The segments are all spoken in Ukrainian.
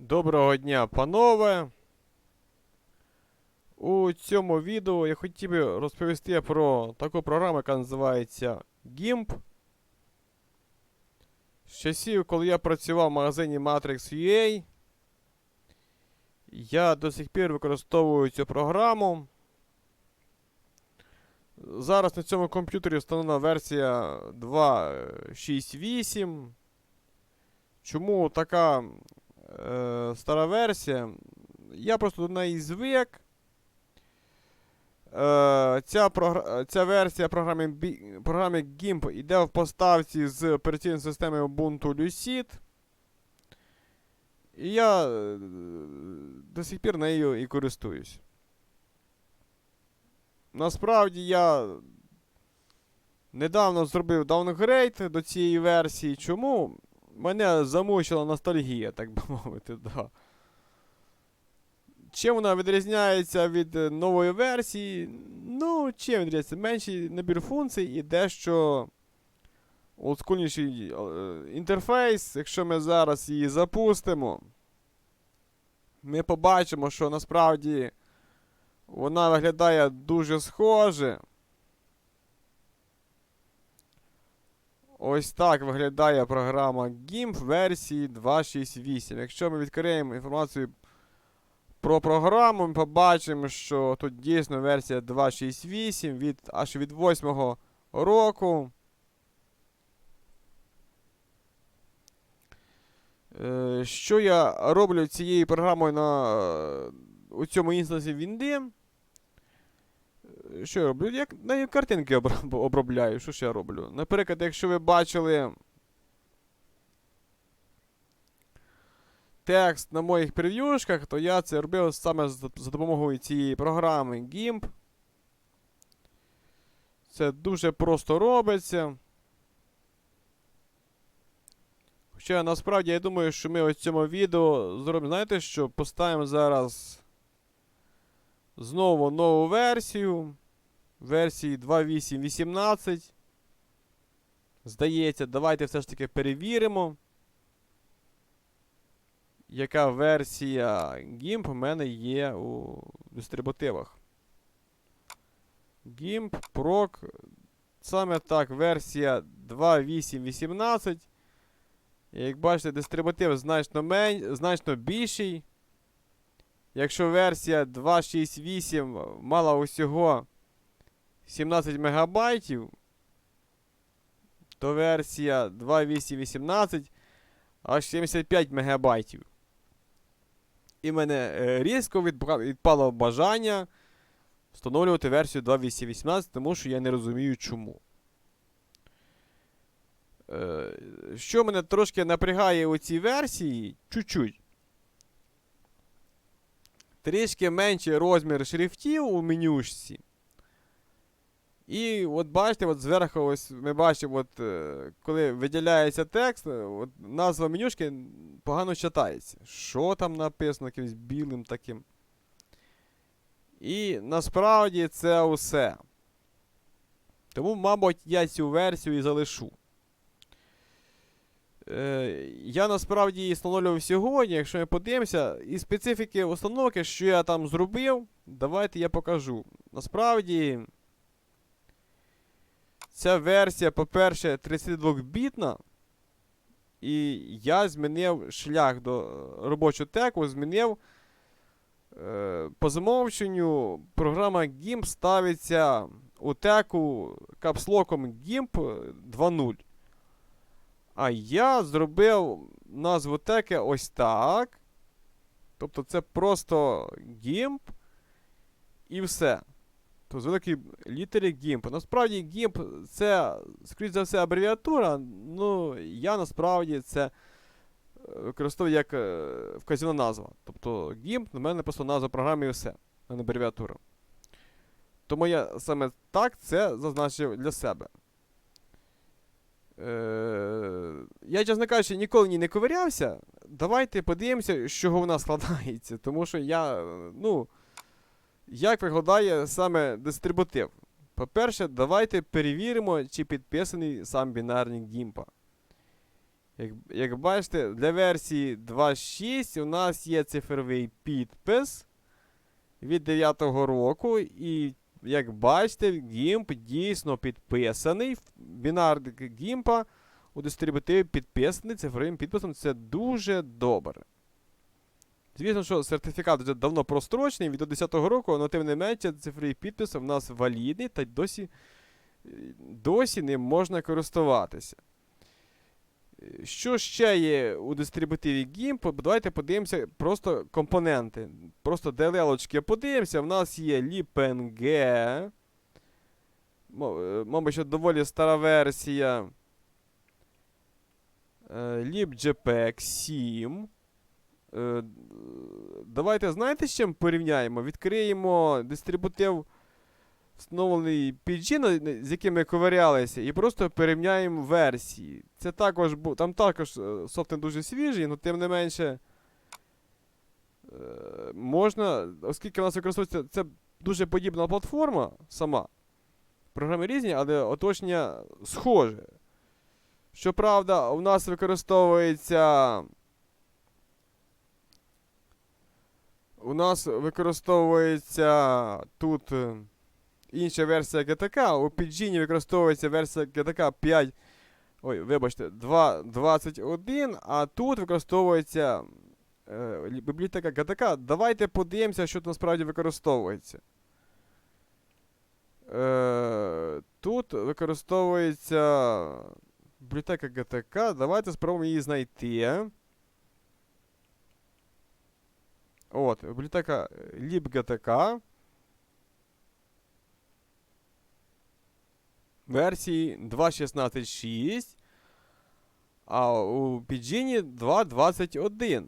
Доброго дня, панове! У цьому відео я хотів би розповісти про таку програму, яка називається GIMP. З часів, коли я працював в магазині Matrix UA, я до сих пір використовую цю програму. Зараз на цьому комп'ютері встановлена версія 2.6.8. Чому така е, стара версія. Я просто до неї звик. Е, ця, програ... ця версія програми, програми GIMP йде в поставці з операційної системи Ubuntu Lucid. І я е, до сих пір нею і користуюсь. Насправді я недавно зробив даунгрейд до цієї версії. Чому? Мене замучила ностальгія, так би мовити, да. Чим вона відрізняється від е, нової версії? Ну, чим відрізняється? Менший набір функцій і дещо олдскульніший е, інтерфейс. Якщо ми зараз її запустимо, ми побачимо, що насправді вона виглядає дуже схоже. Ось так виглядає програма GIMP версії 2.6.8. Якщо ми відкриємо інформацію про програму, ми побачимо, що тут дійсно версія 2.6.8 від, аж від 8 року. Е, Що я роблю цією програмою на, е, у цьому інстансі Вінди? Що я роблю? Я нею картинки обробляю. Що ж я роблю? Наприклад, якщо ви бачили текст на моїх прев'юшках, то я це робив саме за допомогою цієї програми GIMP. Це дуже просто робиться. Хоча насправді я думаю, що ми ось цьому відео зробимо, знаєте що? Поставимо зараз знову нову версію. Версії 2.8.18. Здається, давайте все ж таки перевіримо. Яка версія GIMP у мене є у дистрибутивах. GIMP PROC. Саме так, версія 2.8.18. Як бачите, дистрибутив значно, мен... значно більший. Якщо версія 2.6.8 мала усього 17 мегабайтів, то версія 2.8.18 аж 75 мегабайтів. І мене е, різко відпало бажання встановлювати версію 2.8.18, тому що я не розумію чому. Е, Що мене трошки напрягає у цій версії, чуть-чуть. Трішки менший розмір шрифтів у менюшці. І от бачите, от зверху ось ми бачимо, от, е, коли виділяється текст, е, от назва менюшки погано читається. Що там написано якимось білим таким. І насправді це усе. Тому, мабуть, я цю версію і залишу. Е, я насправді її встановлював сьогодні, якщо ми подивимося, і специфіки установки, що я там зробив, давайте я покажу. Насправді, ця версія, по-перше, 32-бітна. І я змінив шлях до е, робочого теку, змінив. Е, по замовченню програма GIMP ставиться у теку капслоком GIMP 2.0. А я зробив назву теки ось так. Тобто це просто GIMP і все. То з великої літери GIMP. Насправді GIMP це, скоріш за все, абревіатура. Ну, я насправді це е, використовую як е, вказівна назва. Тобто GIMP на мене просто назва програми і все, а не абревіатура. Тому я саме так це зазначив для себе. Е, я, чесно кажучи, ніколи в ній не ковирявся. Давайте подивимося, з чого вона складається. Тому що я. е, Ну, як виглядає саме дистрибутив. По-перше, давайте перевіримо, чи підписаний сам бінарник Гімпа. Як, як бачите, для версії 2.6 у нас є цифровий підпис від 9-го року. І як бачите, GIMP дійсно підписаний. Бінарник GIMP у дистрибутиві підписаний цифровим підписом. Це дуже добре. Звісно, що сертифікат вже давно прострочений від 10-го року, але тим не менше цифровий підпис у нас валідний та досі, е, досі ним можна користуватися. Е, Що ще є у дистрибутиві GIMP? Давайте подивимося просто компоненти. Просто DLL-очки подивимося. У нас є LibNG. Мо- е, Мабуть, що доволі стара версія. LibJPEG 7. Е, Давайте знаєте, з чим порівняємо? Відкриємо дистрибутив встановлений PG, з яким ми ковирялися, і просто порівняємо версії. Це також там також е, софт не дуже свіжий, але тим не менше. е, Можна, оскільки в нас використовується це дуже подібна платформа сама. Програми різні, але оточення схоже. Щоправда, у нас використовується. У нас використовується тут е, інша версія GTK, у Pidgin використовується версія GTK 5. Ой, вибачте, 2.21, а тут використовується е, лі- бібліотека GTK. Давайте подивимося, що тут насправді використовується. Е, тут використовується бібліотека GTK. Давайте спробуємо її знайти. От, бібліотека libgtk. Версії 2.16.6. А у Pidgin 2.21.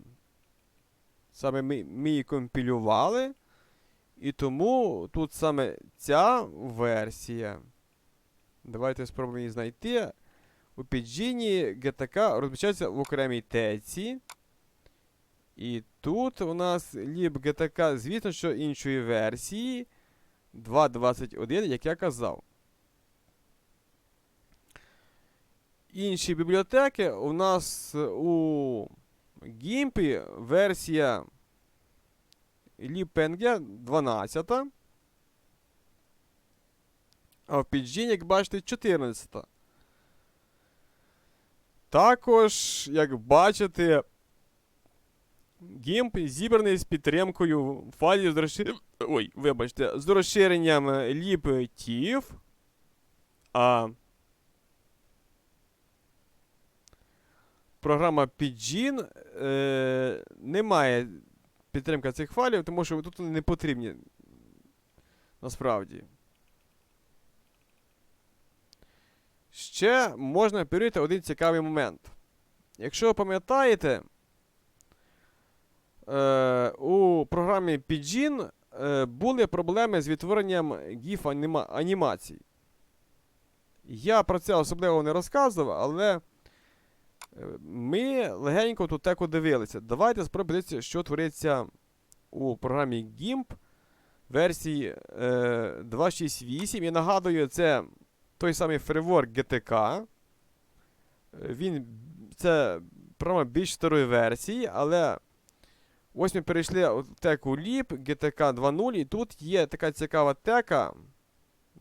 Саме ми, ми її компілювали. І тому тут саме ця версія. Давайте спробуємо її знайти. У Pidgin GTK розміщається в окремій теці. І тут у нас libgtk, звісно, що іншої версії 2.21, як я казав. Інші бібліотеки у нас у GIMP версія libpng 12. А в Pidgin, як бачите, 14. Також, як бачите, GIMP зібраний з підтримкою файлів з розширенням. Ой, вибачте, з розширенням libtif. А програма Pidgin е, не має підтримки цих файлів, тому що тут не потрібні. Насправді. Ще можна перевірити один цікавий момент. Якщо ви пам'ятаєте, е, у програмі Pidgin е, були проблеми з відтворенням GIF аніма анімацій. Я про це особливо не розказував, але е, ми легенько тут теку дивилися. Давайте спробуємо подивитися, що твориться у програмі GIMP версії е, 2.6.8. І нагадую, це той самий фрейворк GTK. Він це програма більш старої версії, але ось ми перейшли в теку LIB GTK 2.0, і тут є така цікава тека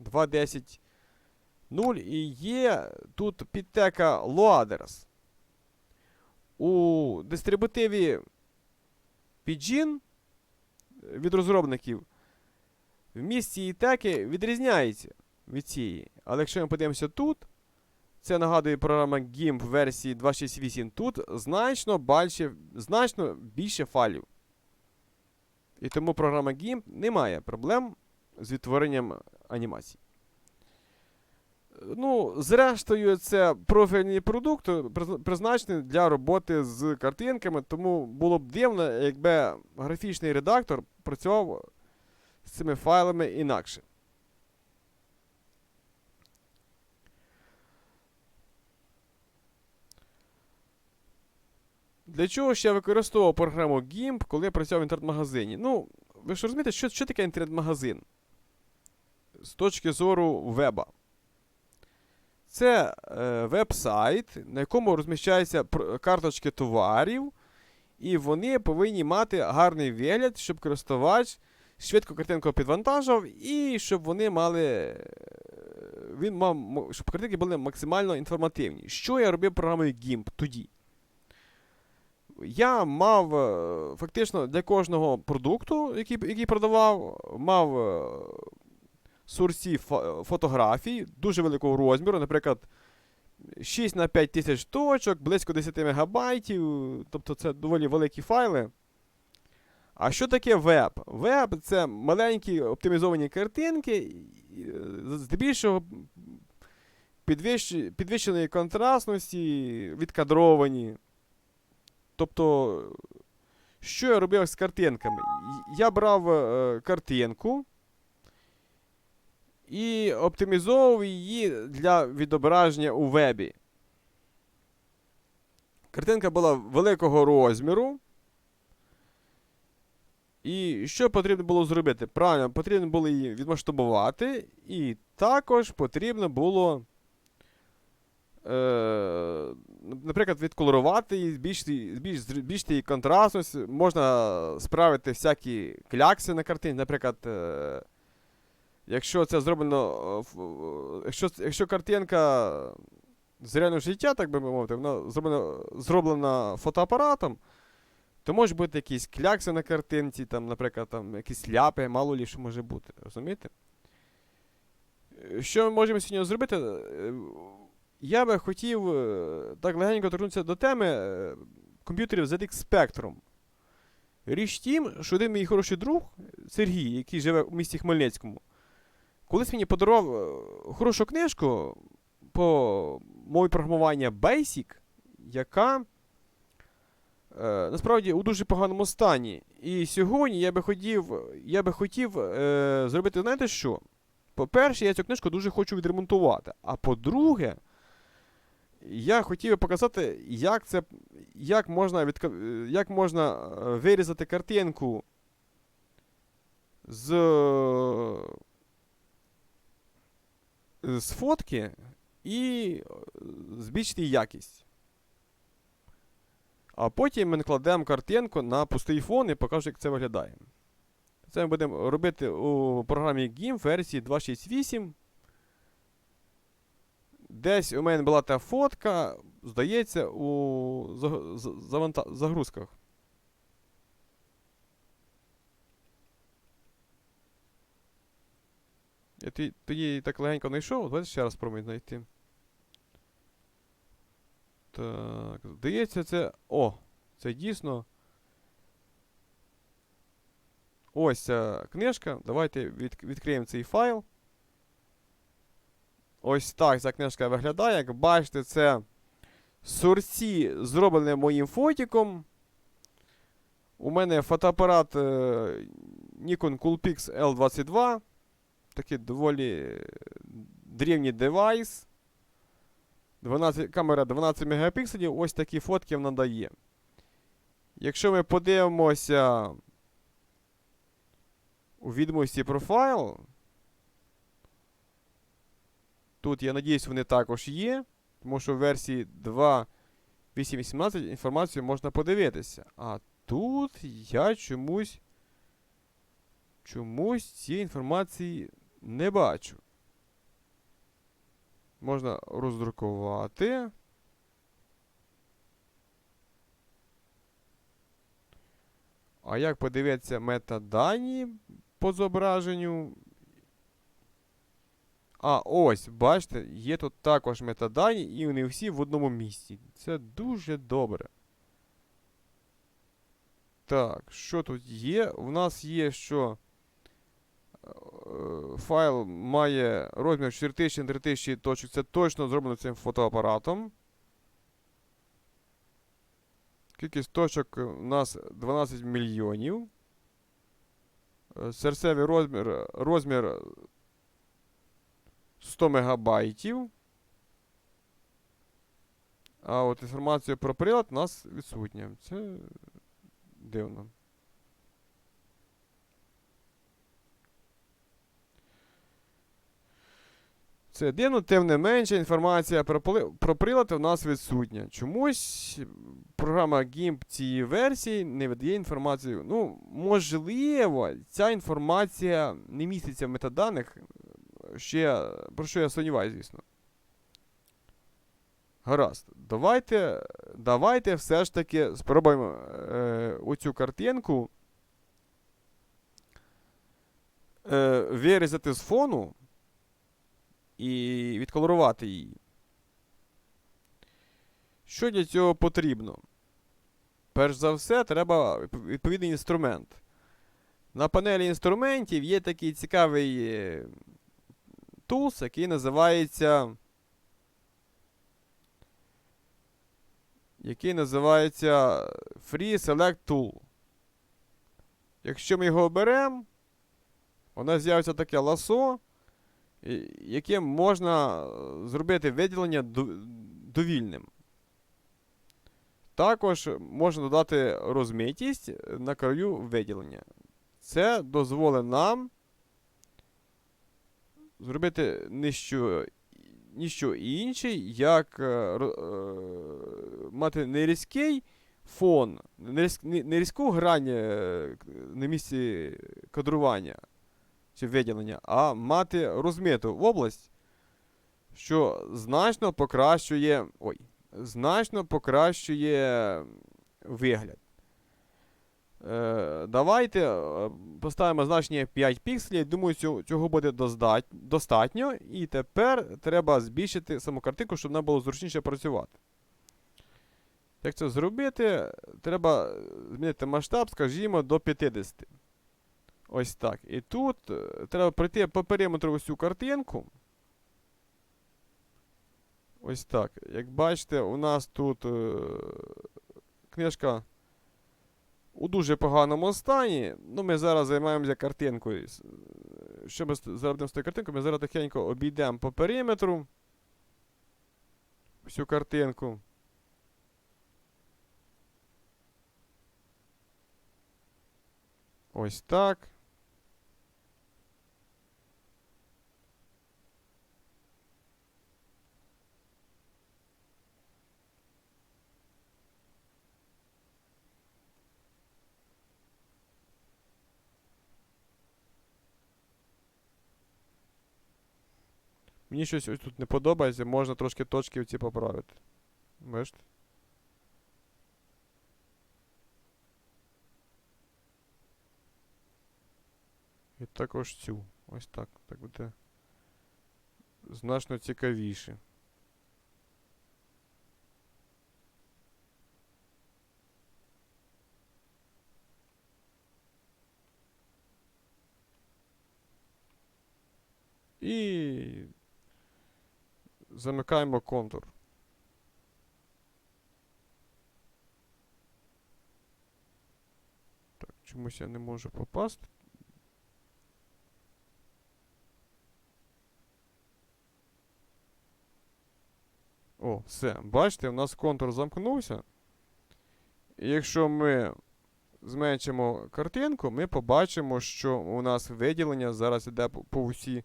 2.10.0 і є тут підтека Loaders. У дистрибутиві Pidgin від розробників вміст цієї теки відрізняється від цієї. Але якщо ми подивимося тут, це нагадує програма GIMP версії 2.6.8. Тут значно більше, значно більше файлів. І тому програма GIMP не має проблем з відтворенням анімацій. Ну, зрештою, це профільний продукт, приз- призначений для роботи з картинками, тому було б дивно, якби графічний редактор працював з цими файлами інакше. Для чого ж я використовував програму GIMP, коли я працював в інтернет-магазині? Ну, ви ж розумієте, що, що таке інтернет-магазин? З точки зору веба. Це е, веб-сайт, на якому розміщаються карточки товарів, і вони повинні мати гарний вигляд, щоб користувач швидко картинку підвантажував, і щоб вони мали. е, Він мав, щоб картинки були максимально інформативні. Що я робив програмою GIMP тоді? Я мав е, фактично для кожного продукту, який, який продавав, мав е, сурсі фотографій дуже великого розміру, наприклад, 6 на 5 тисяч точок, близько 10 мегабайтів, тобто це доволі великі файли. А що таке веб? Веб це маленькі оптимізовані картинки, е, здебільшого підвищеної контрастності, відкадровані. Тобто, що я робив з картинками? Я брав е, картинку і оптимізовував її для відображення у вебі. Картинка була великого розміру. І що потрібно було зробити? Правильно, потрібно було її відмасштабувати, і також потрібно було, е, наприклад, відколорувати її, збільшити, збільш- її контрастність. Можна справити всякі клякси на картині. Наприклад, е, якщо це зроблено. е, Якщо, якщо картинка з реального життя, так би мовити, вона зроблена, зроблена фотоапаратом, то може бути якісь клякси на картинці, там, наприклад, там, якісь ляпи, мало лі може бути. Розумієте? Е, Що ми можемо сьогодні зробити? Я би хотів е, так легенько торкнутися до теми е, комп'ютерів ZX Spectrum. Річ тім, що один мій хороший друг Сергій, який живе в місті Хмельницькому, колись мені подарував е, хорошу книжку по мові програмування Basic, яка е, насправді у дуже поганому стані. І сьогодні я би хотів, я би хотів е, зробити, знаєте що? По-перше, я цю книжку дуже хочу відремонтувати. А по-друге, я хотів показати, як це, як можна, відка... як можна е, вирізати картинку з, з фотки і е, збільшити якість. А потім ми накладемо картинку на пустий фон і покажу, як це виглядає. Це ми будемо робити у програмі GIMP версії 2.6.8. Десь у мене була та фотка, здається, у загрузках. Я тоді її так легенько знайшов, давайте ще раз спробуємо знайти. Так, здається, це. О! Це дійсно. Ось ця книжка. Давайте від, відкриємо цей файл. Ось так ця книжка виглядає. Як бачите, це сорці зроблене моїм фотіком. У мене фотоапарат е, Nikon Coolpix L22. Такий доволі е, древній девайс. 12, камера 12 мегапікселів, ось такі фотки вона дає. Якщо ми подивимося у відомості профайл, тут, я надіюсь, вони також є, тому що в версії 2.8.18 інформацію можна подивитися. А тут я чомусь чомусь цієї інформації не бачу. Можна роздрукувати. А як подивитися метадані по зображенню? А, ось, бачите, є тут також метадані, і вони всі в одному місці. Це дуже добре. Так, що тут є? У нас є, що е, файл має розмір 4000 на 3000 точок. Це точно зроблено цим фотоапаратом. Кількість точок у нас 12 мільйонів. Е, Серцевий розмір, розмір 100 мегабайтів. А от інформація про прилад у нас відсутня. Це дивно. Це дивно, тим не менше, інформація про, про прилади в нас відсутня. Чомусь програма GIMP цієї версії не видає інформацію. Ну, можливо, ця інформація не міститься в метаданих. Ще, про що я сумніваюся, звісно. Гаразд. Давайте, давайте все ж таки спробуємо е, оцю картинку е, вирізати з фону і відколорувати її. Що для цього потрібно? Перш за все, треба відповідний інструмент. На панелі інструментів є такий цікавий тулс, який називається. Який називається Free Select Tool. Якщо ми його оберемо, у нас з'явиться таке ласо, яким можна е, зробити виділення довільним. Також можна додати розмитість на краю виділення. Це дозволить нам зробити ніщо, ніщо інше, як е, е, мати не різкий фон, не, різк- не, не різку грань е, на місці кадрування чи виділення, а мати розмиту область, що значно покращує. Ой, значно покращує вигляд. Е, давайте е, поставимо значення 5 пікселів. Думаю, цього, буде достатньо. І тепер треба збільшити саму картинку, щоб нам було зручніше працювати. Як це зробити? Треба змінити масштаб, скажімо, до 50. Ось так. І тут е, треба пройти по периметру ось цю картинку. Ось так. Як бачите, у нас тут книжка у дуже поганому стані. Ну, ми зараз займаємося картинкою. Е, Що ми зробимо з тою картинкою? Ми зараз тихенько обійдемо по периметру всю картинку. Ось так. Мені щось ось тут не подобається, можна трошки точки оці поправити. Бачите? І також цю. Ось так. Так буде значно цікавіше. І замикаємо контур. Так, чомусь я не можу попасти. О, все. Бачите, у нас контур замкнувся. І якщо ми зменшимо картинку, ми побачимо, що у нас виділення зараз по, по усі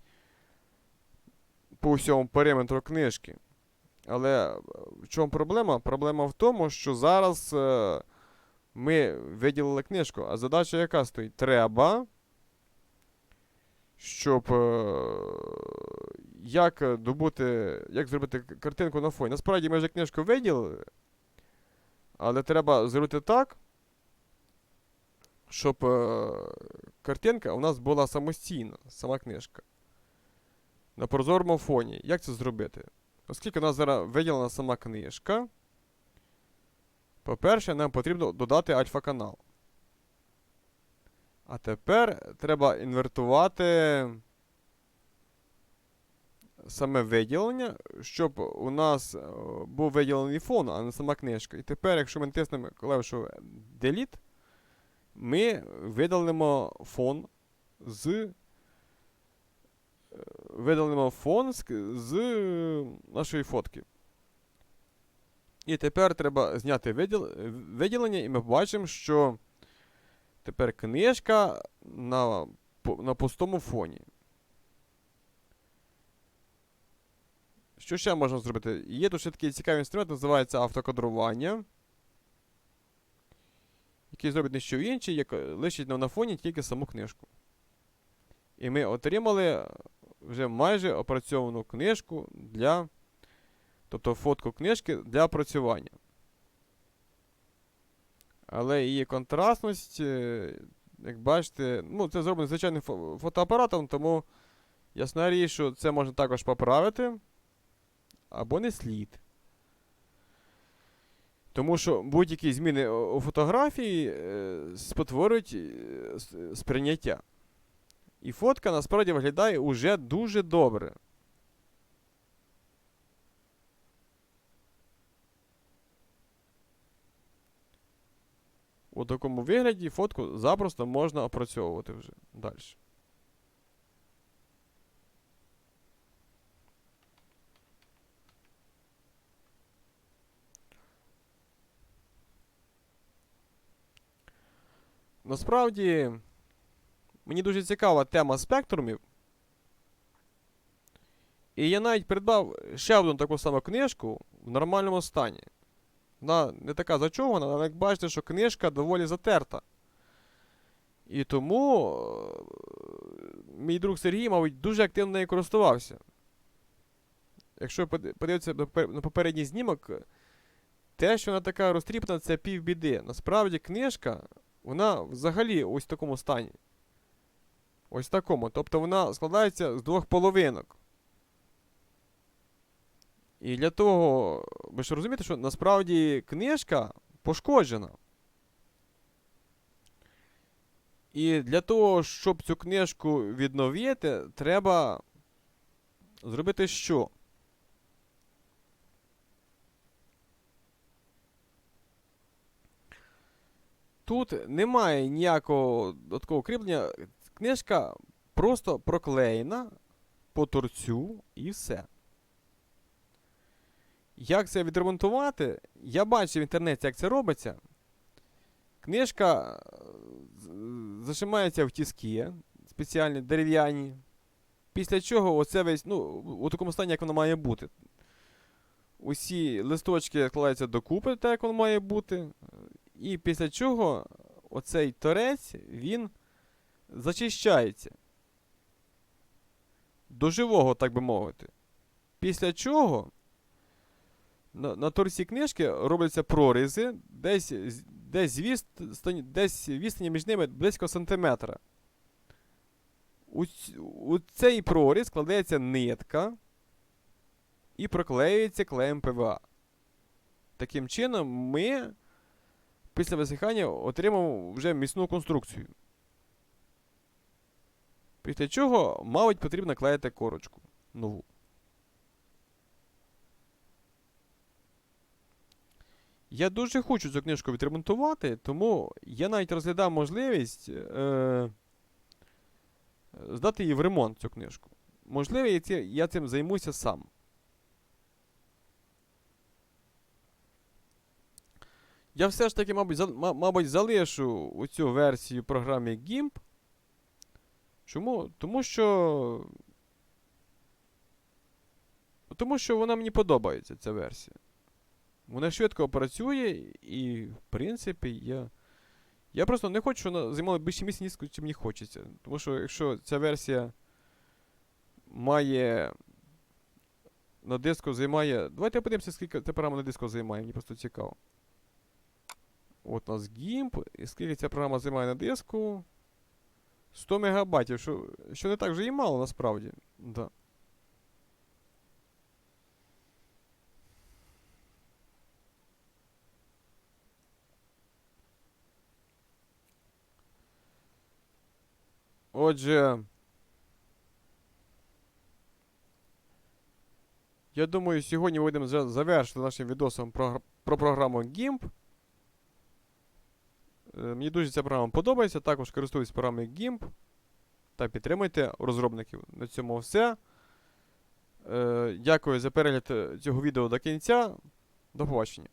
по всьому периметру книжки. Але е, в чому проблема? Проблема в тому, що зараз е, ми виділили книжку, а задача яка стоїть? Треба, щоб е, як добути, як зробити картинку на фоні. Насправді ми вже книжку виділили, але треба зробити так, щоб е, картинка у нас була самостійна, сама книжка на прозорому фоні. Як це зробити? Оскільки у нас зараз виділена сама книжка, по-перше, нам потрібно додати альфа-канал. А тепер треба інвертувати саме виділення, щоб у нас е, був виділений фон, а не сама книжка. І тепер, якщо ми натиснемо клавішу Delete, ми видалимо фон з видалимо фон з, е, нашої фотки. І тепер треба зняти виділ, виділення, і ми бачимо, що тепер книжка на, на пустому фоні. Що ще можна зробити? Є тут ще такий цікавий інструмент, називається автокадрування. Який зробить не що інше, як лишить на фоні тільки саму книжку. І ми отримали вже майже опрацьовану книжку для. Тобто фотку книжки для опрацювання. Але її контрастність, е, як бачите, ну, це зроблено звичайним фотоапаратом, тому ясна річ, що це можна також поправити. Або не слід. Тому що будь-які зміни у фотографії е, спотворюють е, сприйняття. І фотка насправді виглядає уже дуже добре. У такому вигляді фотку запросто можна опрацьовувати вже далі. Насправді, мені дуже цікава тема спектрумів. І я навіть придбав ще одну таку саму книжку в нормальному стані. Вона не така зачована, але як бачите, що книжка доволі затерта. І тому е, мій друг Сергій, мабуть, дуже активно нею користувався. Якщо подивитися на попередній знімок, те, що вона така розтріпана, це півбіди. Насправді книжка, вона взагалі ось в такому стані. Ось такому. Тобто вона складається з двох половинок. І для того, ви ж розумієте, що насправді книжка пошкоджена. І для того, щоб цю книжку відновити, треба зробити що? Тут немає ніякого додаткового кріплення. Книжка просто проклеєна по торцю і все. Як це відремонтувати? Я бачив в інтернеті, як це робиться. Книжка е, зашимається в тіски спеціальні дерев'яні. Після чого оце весь, ну, у такому стані, як воно має бути. Усі листочки складаються докупи, так як воно має бути. І після чого оцей торець, він зачищається. До живого, так би мовити. Після чого на, на торці книжки робляться прорізи, десь, десь, відстані, десь відстані між ними близько сантиметра. У, у цей проріз складається нитка і проклеюється клеєм ПВА. Таким чином, ми після висихання отримав вже міцну конструкцію. Після чого, мабуть, потрібно клеїти корочку нову. Я дуже хочу цю книжку відремонтувати, тому я навіть розглядав можливість е, здати її в ремонт, цю книжку. Можливо, я, ці- я цим займуся сам. Я все ж таки, мабуть, за, мабуть, залишу оцю версію програми GIMP. Чому? Тому що. Тому що вона мені подобається, ця версія. Вона швидко працює, і, в принципі, я. Я просто не хочу, щоб вона займала більше місця, ніж мені хочеться. Тому що якщо ця версія має. На диску займає. Давайте подивимося, скільки ця програма на диску займає, мені просто цікаво. От у нас GIMP, і скільки ця програма займає на диску. 100 мегабайтів, що, що не так вже і мало насправді. Да. Отже. Я думаю, сьогодні будемо завершити нашим відосом про, про програму GIMP. Е, Мені дуже ця програма подобається. Також користуюсь програмою GIMP. Та підтримуйте розробників. На цьому все. Е, Дякую за перегляд е, цього відео до кінця. До побачення.